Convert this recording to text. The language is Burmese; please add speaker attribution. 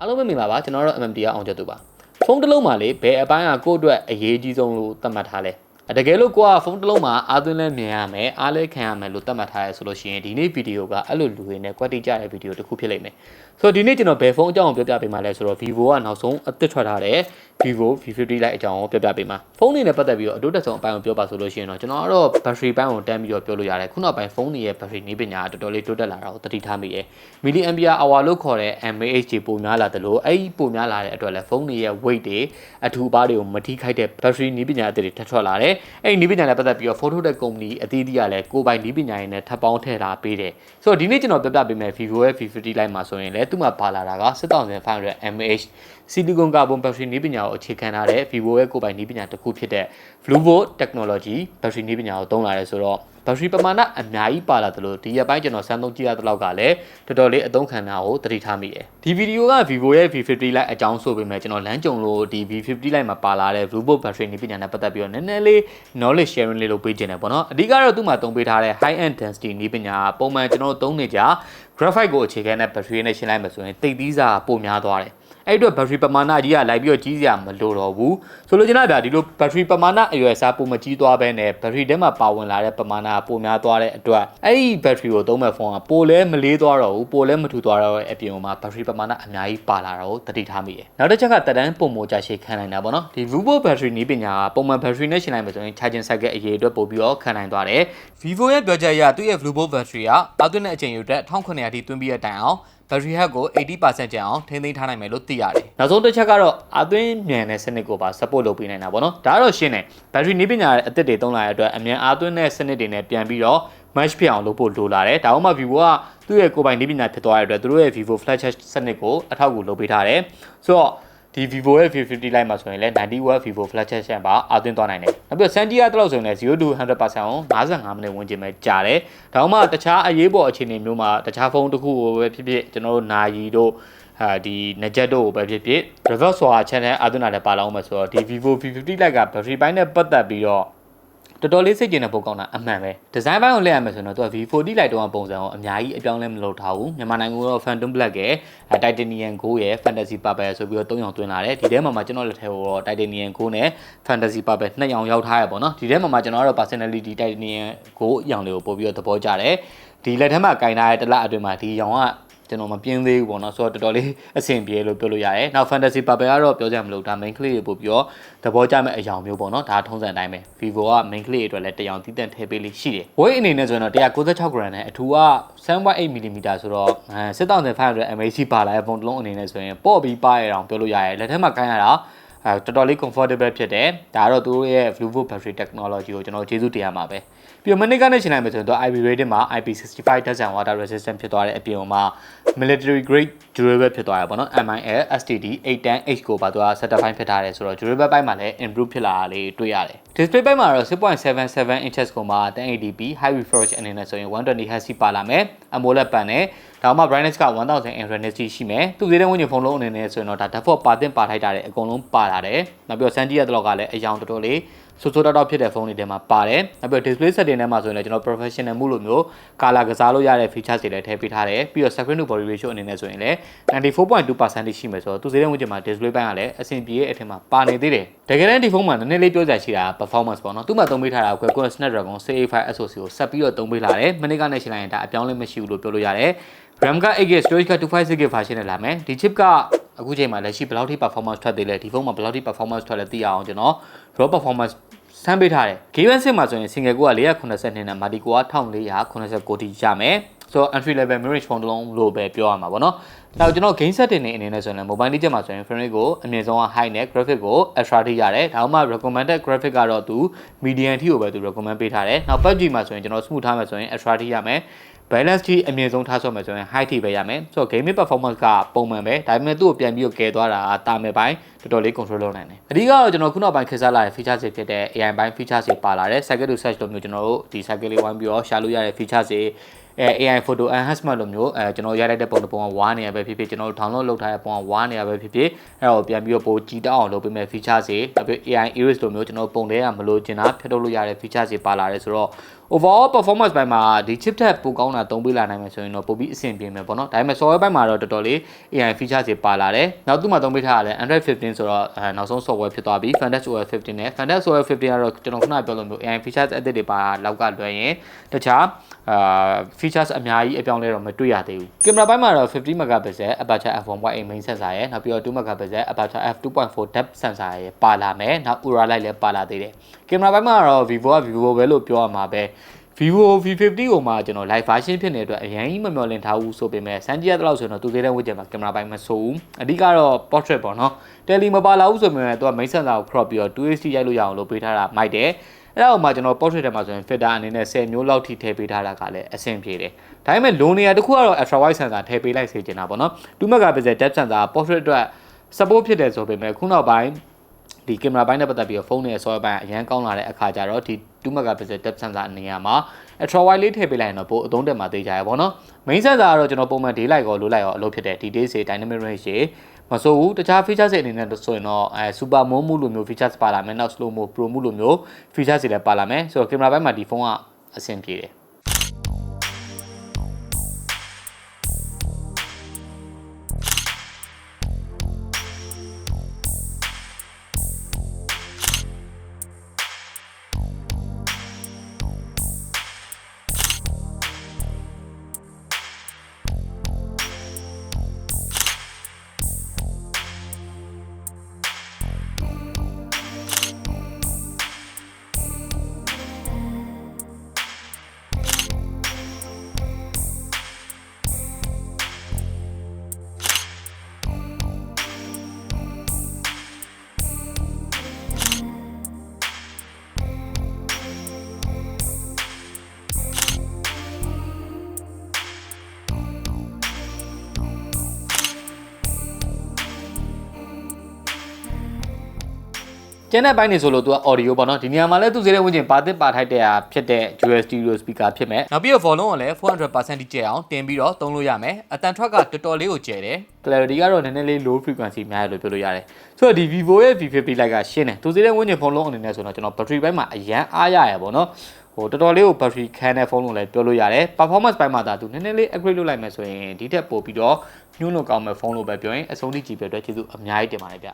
Speaker 1: အားလုံးပဲမင်္ဂလာပါကျွန်တော်တို့ MMT အောင်ချက်သူပါဖုန်းတစ်လုံးမှာလေဘယ်အပိုင်းကကိုယ့်အတွက်အရေးကြီးဆုံးလို့သတ်မှတ်ထားလဲအတကယ်လို့ကိုကဖုန်းတစ်လုံးမှာအားသွင်းလဲမြင်ရမယ်အားလဲခံရမယ်လို့သတ်မှတ်ထားရဆိုလို့ရှိရင်ဒီနေ့ဗီဒီယိုကအဲ့လိုလူတွေနဲ့ quality ကြတဲ့ဗီဒီယိုတစ်ခုဖြစ်လိမ့်မယ်ဆိုတော့ဒီနေ့ကျွန်တော်ဘယ်ဖုန်းအကြောင်းကိုပြောပြပေးမှာလဲဆိုတော့ Vivo ကနောက်ဆုံးအသစ်ထွက်ထားတဲ့ Vivo V50 Lite အကြောင်းကိုပြောပြပေးမှာဖုန်းတွေနဲ့ပတ်သက်ပြီးတော့အတိုးတက်ဆုံးအပိုင်းကိုပြောပါဆိုလို့ရှိရင်တော့ကျွန်တော်ကတော့ battery ပိုင်းကိုတန်းပြီးတော့ပြောလို့ရတယ်ခုနောက်ပိုင်းဖုန်းတွေရဲ့ battery နည်းပညာကတော်တော်လေးတိုးတက်လာတာကိုသတိထားမိတယ် milliampere hour လို့ခေါ်တဲ့ mAh ကြီးပိုများလာတယ်လို့အဲ့ဒီပိုများလာတဲ့အတွက်လည်းဖုန်းတွေရဲ့ weight တွေအထူပါးတွေကိုမထိခိုက်တဲ့ battery နည်းပညာအသစ်တွေထပ်ထွက်လာတယ်အဲ့ဒီနည်းပညာနဲ့ပတ်သက်ပြီးတော့ photo တဲ့ company အသီးသီးကလည်းကိုယ်ပိုင်နည်းပညာရင်းနဲ့ထပ်ပေါင်းထည့်ထားပေးတယ်ဆိုတော့ဒီနေ့ကျွန်တော်ပြပြပေးမယ် Vivo ရဲ့ V50 Lite မှာဆိုရင်လည်းသူ့မှာပါလာတာက6500 mAh silicon carbon battery နည်းပညာကိုအခြေခံထားတဲ့ Vivo ရဲ့ကိုယ်ပိုင်နည်းပညာတစ်ခုဖြစ်တဲ့ Fluvo Technology battery နည်းပညာကိုသုံးလာတယ်ဆိုတော့ battery ပမာဏအများကြီးပါလာသလိုဒီရက်ပိုင်းကျွန်တော်စမ်းသုံးကြည့်ရတဲ့လောက်ကလည်းတော်တော်လေးအသုံးခံတာကိုသတိထားမိတယ်ဒီဗီဒီယိုက Vivo ရဲ့ V50 Lite အကြောင်းဆိုပေမဲ့ကျွန်တော်လမ်းကြုံလို့ဒီ V50 Lite မှာပါလာတဲ့ Fluvo battery နည်းပညာနဲ့ပတ်သက်ပြီးတော့နည်းနည်းလေး knowledge sharing လေးလုပ်ပေးခြင်းတယ်ပေါ့နော်အဓိကတော့သူ့မှာသုံးပေးထားတဲ့ high end density နည်းပညာပုံမှန်ကျွန်တော်သုံးနေကြ graphite ကိုအခြေခံတဲ့ battery နဲ့ရှင်းလိုက်မှဆိုရင်တိတ်သီးစာပိုများသွားတယ် အဲ့အတွက် battery ပမာဏကြီးကလိုက်ပြီးတော့ကြီးစရာမလိုတော့ဘူးဆိုလိုချင်တာဗျာဒီလို battery ပမာဏအရွယ်စားပုံမကြီးသွားဘဲနဲ့ battery ထဲမှာပါဝင်လာတဲ့ပမာဏပိုများသွားတဲ့အတွက်အဲ့ဒီ battery ကိုသုံးမဲ့ဖုန်းကပိုလဲမလေးသွားတော့ဘူးပိုလဲမထူသွားတော့တဲ့အပြင်မှာ battery ပမာဏအများကြီးပါလာတော့တတိထားမိတယ်နောက်တစ်ချက်ကတက်တန်းပုံမကြရှည်ခံနိုင်တာပေါ့နော်ဒီ Vivo battery နည်းပညာကပုံမှန် battery နဲ့ရှင်းလိုက်မယ်ဆိုရင် charging cycle အရေးအတွက်ပို့ပြီးတော့ခံနိုင်သွားတယ် Vivo ရဲ့ပြောချက်အရသူ့ရဲ့ Vivo battery ကအောက်သွင်းတဲ့အချိန်ယူတဲ့1900ထိသွင်းပြီးတဲ့တိုင်အောင် battery health ကို80%ကျန်အောင်ထိန်းသိမ်းထားနိုင်မယ်လို့သိရတယ်။နောက်ဆုံးတစ်ချက်ကတော့အသွင်းမြန်တဲ့စနစ်ကိုပါ support လုပ်ပေးနိုင်တာပေါ့နော်။ဒါကတော့ရှင်းတယ်။ battery နည်းပညာအသစ်တွေသုံးလာတဲ့အတွက်အမြန်အသွင်းတဲ့စနစ်တွေနဲ့ပြန်ပြီးတော့ match ဖြစ်အောင်လုပ်ဖို့လိုလာတယ်။ဒါမှမဟုတ် Vivo ကသူ့ရဲ့ကိုယ်ပိုင်နည်းပညာဖြစ်သွားတဲ့အတွက်သူတို့ရဲ့ Vivo flagship စနစ်ကိုအထောက်အကူလုပ်ပေးထားတယ်။ဆိုတော့ ဒီ Vivo ရဲ့ V50 Lite မှာဆိုရင်လည်း90 watt Vivo flagship ရှမ်းပါအသွင်းသွားနိုင်တယ်။နောက်ပြီးစန်တီယာတလောက်ဆိုရင်လည်း0 to 100%ကို55မိနစ်ဝန်းကျင်ပဲကြာတယ်။ဒါမှမဟုတ်တခြားအရေးပေါ်အခြေအနေမျိုးမှာတခြားဖုန်းတစ်ခုကိုပဲဖြစ်ဖြစ်ကျွန်တော်တို့နာရီတို့ဟာဒီနဂျက်တို့ကိုပဲဖြစ်ဖြစ် reverse ဆိုတာ channel အသွင်းတာလည်းပါလာအောင်မယ်ဆိုတော့ဒီ Vivo V50 Lite က battery ပိုင်းနဲ့ပတ်သက်ပြီးတော့ တော်တော်လေးစိတ်ကျင်တဲ့ပုံကောင်းတာအမှန်ပဲဒီဇိုင်းပိုင်းကိုလက်ရမယ်ဆိုရင်တော့သူက V40 Lite တုန်းကပုံစံကိုအများကြီးအပြောင်းလဲမလုပ်ထားဘူးမြန်မာနိုင်ငံကတော့ Phantom Black ရဲ့ Titanium Gold ရဲ့ Fantasy Purple ဆိုပြီးတော့၃ရောင်တွင်းလာတယ်ဒီထဲမှာမှကျွန်တော်လက်ထဲကိုတော့ Titanium Gold နဲ့ Fantasy Purple နှစ်ရောင်ရောက်ထားရပေါ့နော်ဒီထဲမှာမှကျွန်တော်ကတော့ personality Titanium Gold ရောင်လေးကိုပို့ပြီးတော့သဘောကျတယ်ဒီလက်ထဲမှာကင်ထားတဲ့တစ်လအတွင်းမှာဒီရောင်က ကျွန်တော်မပြင်းသေးဘူးပေါ့နော်ဆိုတော့တော်တော်လေးအဆင်ပြေလို့ပြောလို့ရတယ်နောက် fantasy purple ကတော့ပြောကြမလို့ဒါ main clay တွေပို့ပြီးတော့သဘောကျမဲ့အယောင်မျိုးပေါ့နော်ဒါထုံးစံအတိုင်းပဲ vivo က main clay အတွက်လည်းတရောင်တီးတန့်ထည့်ပေးလေးရှိတယ် weight အနေနဲ့ဆိုရင်တော့196 gram နဲ့အထူက 7.8 mm ဆိုတော့6500 mAh ပါလာတဲ့ဖုန်းတစ်လုံးအနေနဲ့ဆိုရင်ပေါ့ပြီးပါရအောင်ပြောလို့ရတယ်လက်ထက်မှာကိုင်းရတာ အဲတော်တော်လေး comfortable ဖြစ်တယ်ဒါကတော့သူတို့ရဲ့ Bluetooth battery technology ကိုကျွန်တော်ကျေးဇူးတင်ရမှာပဲပြီးတော့မနစ်ကနေရှင်းလိုက်မယ်ဆိုရင်တော့ IP rating မှာ IP65 touch and water resistant ဖြစ်သွားတဲ့အပြင်မှာ military grade durable ဖြစ်သွားရပါတော့ MIL STD 810H ကိုပါသူက certify ဖြစ်ထားတယ်ဆိုတော့ durable ဘက်မှာလည်း improve ဖြစ်လာတာလေးတွေ့ရတယ် display ဘက်မှာတော့6.77 inches ကိုမှ 1080p high refresh အနေနဲ့ဆိုရင် 120Hz ပါလာမယ် AMOLED ပန်နဲ့ဒါမှ brightness က1000 intensity ရှိမယ်သူသေးတဲ့ဝင်းကျင်ဖုန်းလုံးအနေနဲ့ဆိုရင်တော့ဒါ default ပါတင်ပါထိုက်တာတဲ့အကုန်လုံးပါလာတယ်နောက်ပြီးတော့စမ်းကြည့်ရတဲ့လောက်ကလည်းအယောင်တော်တော်လေးဆိုးဆိုးတောက်တောက်ဖြစ်တဲ့ဖုန်းတွေထဲမှာပါတယ်နောက်ပြီးတော့ display setting ထဲမှာဆိုရင်လည်းကျွန်တော် professional မှုလို့မျိုး color ကစားလို့ရတဲ့ features တွေလည်းထည့်ပေးထားတယ်ပြီးတော့ screen to body ratio အနေနဲ့ဆိုရင်လည်း94.2%ရှိမယ်ဆိုတော့သူသေးတဲ့ဝင်းကျင်မှာ display ဘက်ကလည်းအဆင်ပြေရဲ့အထက်မှာပါနေသေးတယ်တကယ်တမ်းဒီဖုန်းမှာနည်းနည်းလေးပြောစရာရှိတာ performance ပေါ့နော်သူ့မှာသုံးပေးထားတာ Qualcomm Snapdragon 685 SoC ကိုဆက်ပြီးတော့သုံးပေးလာတယ်မနေ့ကနဲ့ရှင်းလိုက်ရင်ဒါအပြောင်းလဲမရှိဘူးလို့ပြောလို့ရတယ် RAM က 8GB storage က 256GB version နဲ့လာမယ်ဒီ chip ကအခုချိန်မှာလက်ရှိဘယ်လောက်ထိ performance ထွက်သေးလဲဒီဖုန်းမှာဘယ်လောက်ထိ performance ထွက်လဲသိရအောင်ကျွန်တော် raw performance ဆန်းပေးထားတယ် G1 6မှာဆိုရင် single core က482နဲ့ multi core က1489ထိရမယ်ဆိုတော့ entry level mid range phone တစ်လုံးလို့ပဲပြောရမှာပေါ့နော်။ နောက်ကျွန်တော် game setting တွေအနေနဲ့ဆိုရင် mobile digit မှာဆိုရင် frame rate ကိုအမြင့်ဆုံးက high နဲ့ graphic ကို extra ထိရတယ်။ဒါမှမဟုတ် recommended graphic ကတော့သူ medium ထိကိုပဲသူ recommend ပေးထားတယ်။နောက် PUBG မှာဆိုရင်ကျွန်တော် smooth ထားမယ်ဆိုရင် extra ထိရမယ်။ balance ထိအမြင့်ဆုံးထားဆော့မယ်ဆိုရင် high ထိပဲရမယ်။ဆိုတော့ gaming performance ကပုံမှန်ပဲ။ဒါပေမဲ့သူ့ကိုပြန်ပြီးတော့ကယ်သွားတာတာမယ်ပိုင်းတော်တော်လေး control လုပ်နိုင်တယ်။အဓိကတော့ကျွန်တော်ခုနောက်ပိုင်းခေတ်စားလာတဲ့ feature တွေဖြစ်တဲ့ AI ပိုင်း feature တွေပါလာတယ်။ cycle to search လိုမျိုးကျွန်တော်တို့ဒီ cycle လေးဝိုင်းပြီးတော့ရှာလို့ရတဲ့ feature တွေ အဲ AI photo enhancement လိုမျိုးအဲကျွန်တော်ရိုက်လိုက်တဲ့ပုံတစ်ပုံကဝါးနေရပဲဖြစ်ဖြစ်ကျွန်တော်တို့ download လုပ်ထားတဲ့ပုံကဝါးနေရပဲဖြစ်ဖြစ်အဲ့တော့ပြန်ပြီးတော့ပိုကြည်တောက်အောင်လုပ်ပေးမဲ့ feature တွေနောက်ပြီး AI iris လိုမျိုးကျွန်တော်ပုံတွေကမလို့ကျင်တာဖြတ်ထုတ်လို့ရတဲ့ feature တွေပါလာတယ်ဆိုတော့ overall performance ဘိုင်းမှာဒီ chip ထက်ပိုကောင်းတာသုံးပေးလာနိုင်မယ်ဆိုရင်တော့ပိုပြီးအဆင်ပြေမယ်ပေါ့နော်ဒါပေမဲ့ software ဘိုင်းမှာတော့တော်တော်လေး AI feature တွေပါလာတယ်နောက်သူ့မှာသုံးပေးထားရလဲ Android 15ဆိုတော့အဲနောက်ဆုံး software ဖြစ်သွားပြီ Fantastic OS 15နဲ့ Fantastic OS 15ကတော့ကျွန်တော်ခုနပြောလိုမျိုး AI features အသစ်တွေပါလောက်ကလွှဲရင်တခြားအာ features အများကြီးအပြောင်းလဲတော့မတွေ့ရသေးဘူးကင်မရာဘိုင်းမှာတော့50 megapixel aperture f1.8 main sensor ရယ်နောက်ပြီးတော့2 megapixel aperture f2.4 depth sensor ရယ်ပါလာမယ်နောက် ultra light လည်းပါလာသေးတယ်ကင်မရာဘိုင်းမှာတော့ vivo က vivo ပဲလို့ပြောရမှာပဲ vivo v50 ကိုမှကျွန်တော် live version ဖြစ်နေတဲ့အတွက်အရင်ကြီးမမျှော်လင့်ထားဘူးဆိုပေမဲ့စမ်းကြည့်ရတဲ့လောက်ဆိုရင်တော့သူသေးတဲ့ဝစ်ကျင်မှာကင်မရာပိုင်းမဆိုးဘူးအဓိကတော့ portrait ပေါ့နော် tele မပါလာဘူးဆိုပေမဲ့သူက main sensor ကို crop ပြီးတော့ 2HD ရိုက်လို့ရအောင်လို့ပေးထားတာမိုက်တယ်အဲ့ဒါကိုမှကျွန်တော် portrait ထဲမှာဆိုရင် filter အနေနဲ့10မျိုးလောက်ထိထည့်ပေးထားတာကလည်းအဆင်ပြေတယ်ဒါပေမဲ့လုံနေရာတစ်ခုကတော့ ultra wide sensor ထည့်ပေးလိုက်စေချင်တာပေါ့နော်2 megapixel depth sensor portrait အတွက် support ဖြစ်တယ်ဆိုပေမဲ့ခုနောက်ပိုင်း ဒီကင်မရာပိုင်းနဲ့ပတ်သက်ပြီးတော့ဖုန်းနဲ့ software ပိုင်းအရန်ကောင်းလာတဲ့အခါကျတော့ဒီ2 megapixel depth sensor အနေနဲ့မှာ ultra wide လေးထည့်ပေးလိုက်ရင်တော့ပိုအသုံးတက်မှာသိကြရပါတော့။ main sensor ကတော့ကျွန်တော်ပုံမှန် day light ကိုလိုလိုက်ရောအလုပ်ဖြစ်တယ်ဒီ day စေ dynamic range ရေမဆိုဘူးတခြား feature တွေအနေနဲ့ဆိုရင်တော့အဲ super moon မှုလိုမျိုး features ပါလာမယ်နောက် slow mo pro မှုလိုမျိုး features တွေလည်းပါလာမယ်ဆိုတော့ကင်မရာဘက်မှာဒီဖုန်းကအဆင်ပြေတယ် ကျန်တဲ့ဘိုင်းနေဆိုလို့သူက audio ပေါ့နော်ဒီနေရာမှာလည်းသူစေတဲ့ဝင်ကျင်ပါတစ်ပါထိုက်တဲ့ဟာဖြစ်တဲ့ dual stereo speaker ဖြစ်မယ်နောက်ပြီးတော့ volume ကလည်း400%တိကျအောင်တင်ပြီးတော့သုံးလို့ရမယ်အတန်ထွက်ကတော်တော်လေးကိုကျယ်တယ် clarity ကတော့နည်းနည်းလေး low frequency များရလို့ပြောလို့ရတယ်ဆိုတော့ဒီ Vivo ရဲ့ V50 Lite ကရှင်းတယ်သူစေတဲ့ဝင်ကျင်ဖုန်းလုံးအနေနဲ့ဆိုတော့ကျွန်တော် battery ဘိုင်းမှာအရန်အားရရပေါ့နော်ဟိုတော်တော်လေးကို battery ခံတဲ့ဖုန်းလို့လည်းပြောလို့ရတယ် performance ဘိုင်းမှာဒါသူနည်းနည်းလေး upgrade လုပ်လိုက်မယ်ဆိုရင်ဒီထက်ပိုပြီးတော့ညှို့လို့ကောင်းမဲ့ဖုန်းလို့ပဲပြောရင်အဆုံးထိကြည့်ပြတဲ့အတွက်ကျေးဇူးအများကြီးတင်ပါတယ်ဗျ